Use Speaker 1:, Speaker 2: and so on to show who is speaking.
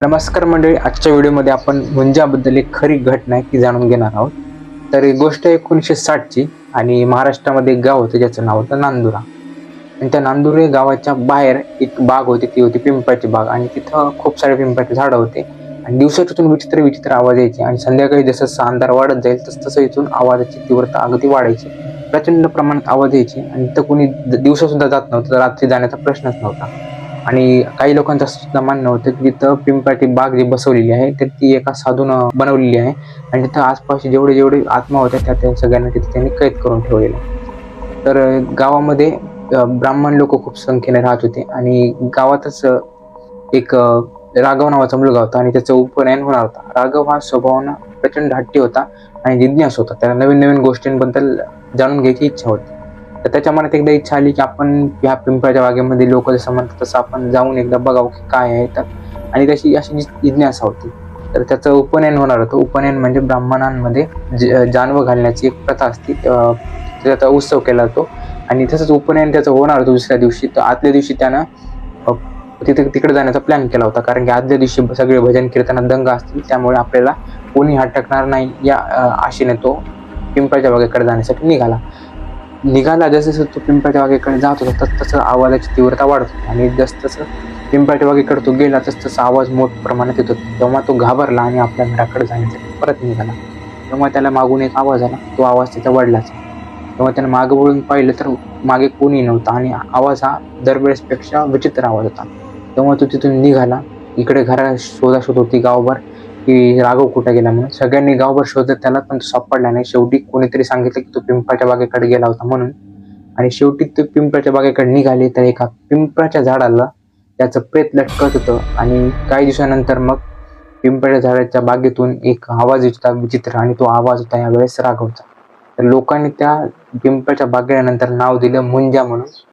Speaker 1: नमस्कार मंडळी आजच्या व्हिडिओमध्ये आपण मुंजाबद्दल एक खरी घटना आहे ती जाणून घेणार आहोत. तर ही गोष्ट एकोणीसशे साठची आणि महाराष्ट्रामध्ये एक गाव होतं ज्याचं नाव होतं नांदुरा. आणि त्या नांदुरे गावाच्या बाहेर एक बाग होती ती होती पिंपळाची बाग. आणि तिथं खूप सारे पिंपळाचे झाडं होते. आणि दिवसा तिथून विचित्र विचित्र आवाज यायचे. आणि संध्याकाळी जसं जसं अंधार वाढत जाईल तसं तसं इथून आवाजाची तीव्रता अगदी वाढायची. प्रचंड प्रमाणात आवाज यायची. आणि तर कोणी दिवसासुद्धा जात नव्हतं तर रात्री जाण्याचा प्रश्नच नव्हता. आणि काही लोकांचं सुद्धा मानणं होतं की तिथं पिंपळाची बाग जी बसवलेली आहे तर ती एका साधून बनवलेली आहे. आणि तिथं आसपास जेवढे जेवढे आत्मा होत्या त्या त्या सगळ्यांना तिथे त्यांनी कैद करून ठेवलेलं तर गावामध्ये ब्राह्मण लोक खूप संख्येने राहत होते आणि गावातच एक राघव नावाचा मुलगा होता आणि त्याचं उपनयन होणार होता. राघव हा स्वभावानं प्रचंड हट्टी होता आणि जिज्ञास होता. त्याला नवीन नवीन गोष्टींबद्दल जाणून घ्यायची इच्छा होती. तर त्याच्या मनात एकदा इच्छा आली की आपण ह्या पिंपळाच्या बागेमध्ये लोक जसं म्हणतात तसं आपण जाऊन एकदा बघावं की काय आहे तर. आणि त्याची अशी जी जिज्ञासा होती तर त्याचं उपनयन होणार होतं. उपनयन म्हणजे ब्राह्मणांमध्ये ज- जानवं घालण्याची एक प्रथा असते. त्याचा उत्सव केला जातो. आणि तसंच उपनयन त्याचं होणार होतं दुसऱ्या दिवशी. तर आदल्या दिवशी त्यानं तिथे तिकडे जाण्याचा प्लॅन केला होता. कारण की आदल्या दिवशी सगळे भजन कीर्तनात दंग असतील. त्यामुळे आपल्याला कोणी हटकणार नाही या आशेने तो पिंपळाच्या बागेकडे जाण्यासाठी निघाला. निघाला जसं जसं तो पिंपळाच्या बागेकडे जात होता तस तसं आवाजाची तीव्रता वाढत होती. आणि जसं तसं पिंपळाच्या बागेकडे तो गेला तस तसा आवाज मोठ प्रमाणात येत होता. तेव्हा तो घाबरला आणि आपल्या घराकडे जाण्यासाठी परत निघाला. तेव्हा त्याला मागून एक आवाज आला. तो आवाज त्याच्या वडिलाचा. तेव्हा त्यानं मागं वळून पाहिलं तर मागे कोणी नव्हता आणि आवाज हा दरवेळेसपेक्षा विचित्र आवाज होता. तेव्हा तो तिथून निघाला. इकडे घरा शोधाशोध होती गावभर. की राघव कुठे गेला म्हणून. सगळ्यांनी गावभर शोधत त्याला पण सापडला नाही. शेवटी कोणीतरी सांगितलं की तो पिंपळाच्या बागेकडे गेला होता म्हणून. आणि शेवटी तो पिंपळाच्या बागेकडे निघाले तर एका पिंपळाच्या झाडाला त्याचं प्रेत लटकत होतं. आणि काही दिवसानंतर मग पिंपळाच्या झाडाच्या बागेतून एक आवाज येत होता विचित्र. आणि तो आवाज होता यावेळेस राघवचा. तर लोकांनी त्या पिंपळाच्या बागेनंतर नाव दिलं मुंजा म्हणून.